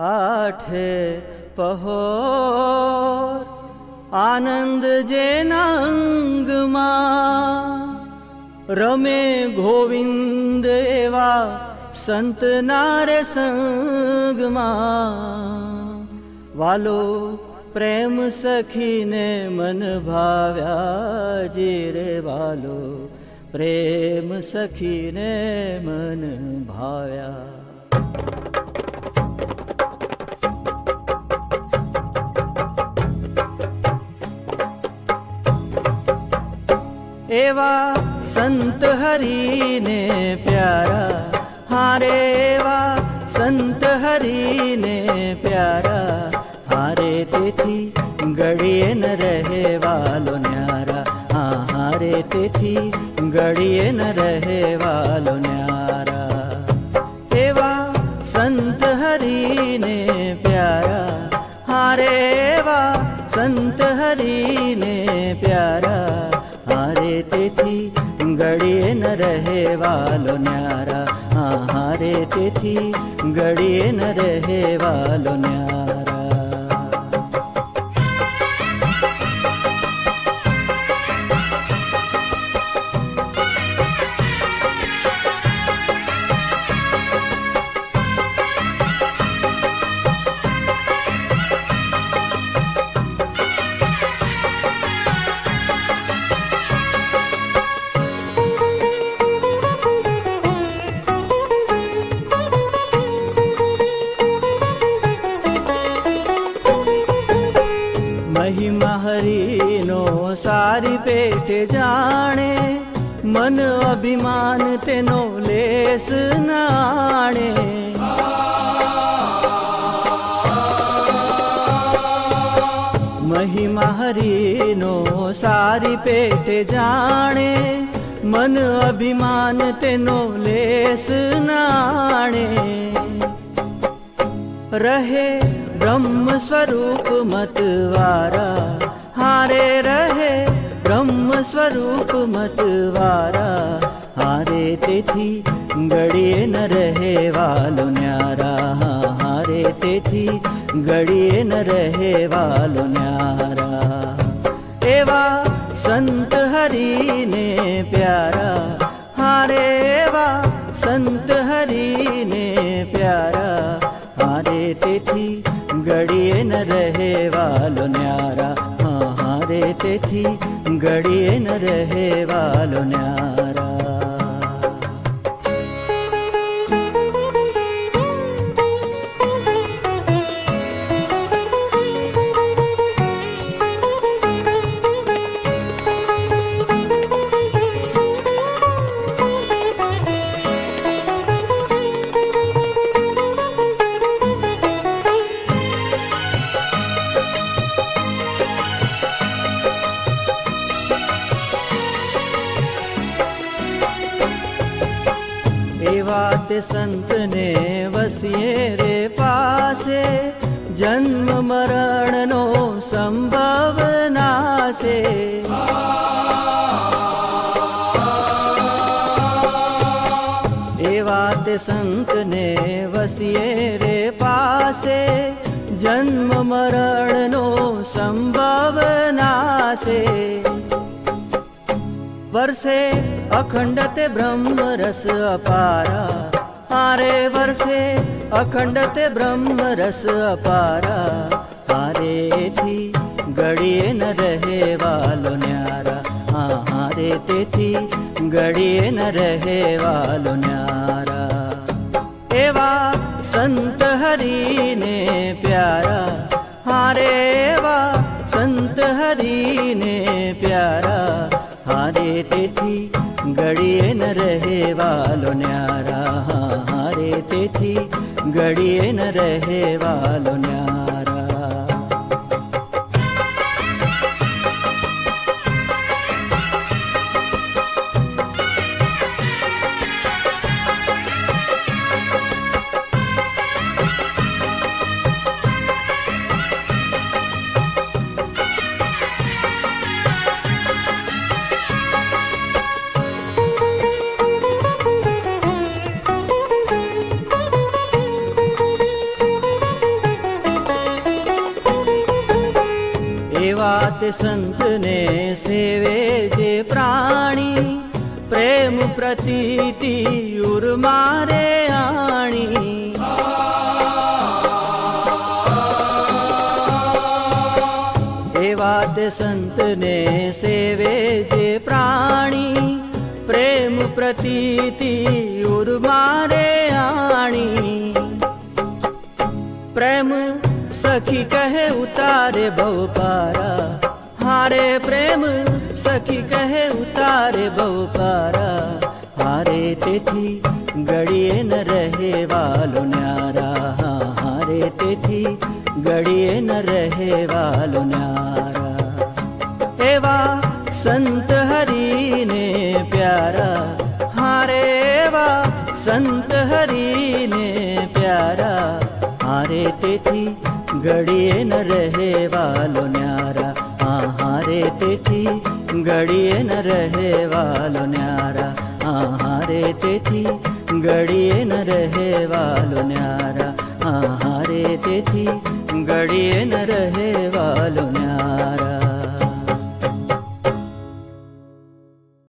આઠે પહોર, આનંદ જેના અંગમાં રમે ગોવિંદ એવા સંતના રે સંગમાં વાલો પ્રેમ સખીને મન ભાવ્યા જે રે વાલો, પ્રેમ સખીને મન ભાવ્યા. એવા સંત હરીને પ્યારા. હારે એવા સંત હરીને પ્યારા. ન રહે વાલો ન્યારા. હા હારે તેથી ગળીએ ન રહેવાલો ન્યારા. સારી પેટે જાણે મન અભિમાન તેનો લેસ નાણે મહિમા હરીનો સારી પેટે જાણે મન અભિમાન તેનો લેસ નાણે રહે બ્રહ્મ સ્વરૂપ મતવારા હારે રહે બ્રહ્મ સ્વરૂપ મતવારા હારે તેથી ગળીએ ન રહે વાલો ન્યારા હારે તેથી ગળીએ ન રહે વાલો ન્યારા એવા સંત હરીને પ્યારા હારે એવા સંત હરીને પ્યારા હારે તેથી ગળીએ ન રહે વાલો ન્યારા હારે તેથી ઘડીએ ન રહે વાલો એવા તે સંતને વસીએ રે પાસે. જન્મ મરણનો સંભવ નાશે. એવા તે સંતને વસીએ રે પાસે. જન્મ મરણનો સંભવ નાશે. વર્ષે અખંડ તે બ્રહ્મ રસ અપારા. આરે વર્ષે અખંડ તે બ્રહ્મ રસ અપારા હારેથી ગળીએ ન રહે વાલો ન્યારા. હા હારે તેથી ગળીએ ન રહે વાલો ન્યારા. એવા સંત હરીને પ્યારા. હારે એવા સંત હરીને પ્યારા. હારે તેથી ગળીએ ન રહે વાલો ન્યારા. હારે તેથી ગળીએ ન રહે વાલો ન્યારા. તે સંતને સેવે જે પ્રાણી પ્રેમ પ્રતીતિ ઉર્મારે આણી એવા તે સંતને સેવે જે પ્રાણી પ્રેમ પ્રતીતિ ઉર્મારે આણી પ્રેમ સખી કહે ઉતારે બહુ પારા હારે પ્રેમ સખી કહે ઉતારે બહુ પારા હારે તેથી ગળીએ ન રહે વાલો ન્યારા હારે તેથી ગળીએ ન રહે વાલો ન્યારા એવા સંત હરીને હારે તેથી ઘડીએ ન રહે વાલો ન્યારા હા હારે તેથી ઘડીએ ન રહે વાલો ન્યારા હા હારે તેથી ઘડીએ ન રહે વાલો ન્યારા હા હારે તેથી ઘડીએ ન રહે વાલો ન્યારા